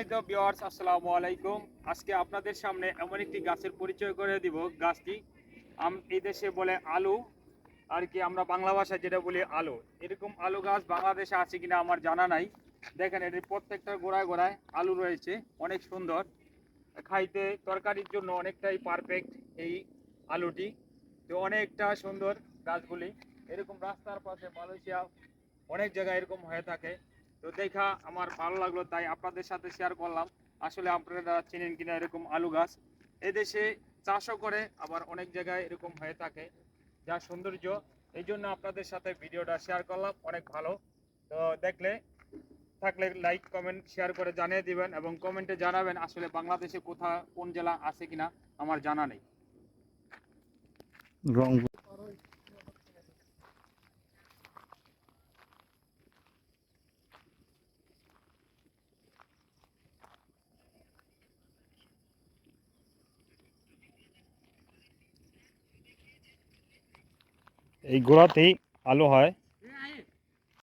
সম্মানিত বিওয়ার্স আসসালামু আলাইকুম। আজকে আপনাদের সামনে এমন একটি গাছের পরিচয় করে দিব। গাছটি এই দেশে বলে আলু, আর কি আমরা বাংলা ভাষায় যেটা বলি আলু। এরকম আলু গাছ বাংলাদেশে আছে কিনা আমার জানা নাই। দেখেন, এটির প্রত্যেকটা গোড়ায় গোড়ায় আলু রয়েছে, অনেক সুন্দর। খাইতে, তরকারির জন্য অনেকটাই পারফেক্ট এই আলুটি। তো অনেকটা সুন্দর গাছগুলি। এরকম রাস্তার পাশে মালয়েশিয়া অনেক জায়গায় এরকম হয়ে থাকে। তো দেখা, আমার ভালো লাগল, তাই আপনাদের সাথে শেয়ার করলাম। আসলে আপনারা চেনেন কিনা এরকম আলু গাছ, এদেশে চাষও করে, আবার অনেক জায়গায় এরকম হয়ে থাকে যা সৌন্দর্য। এই জন্য আপনাদের সাথে ভিডিওটা শেয়ার করলাম, অনেক ভালো। তো দেখলে, থাকলে লাইক কমেন্ট শেয়ার করে জানিয়ে দিবেন এবং কমেন্টে জানাবেন আসলে বাংলাদেশে কোথা, কোন জেলা আছে কিনা, আমার জানা নেই। এই গোড়াতেই আলু হয়।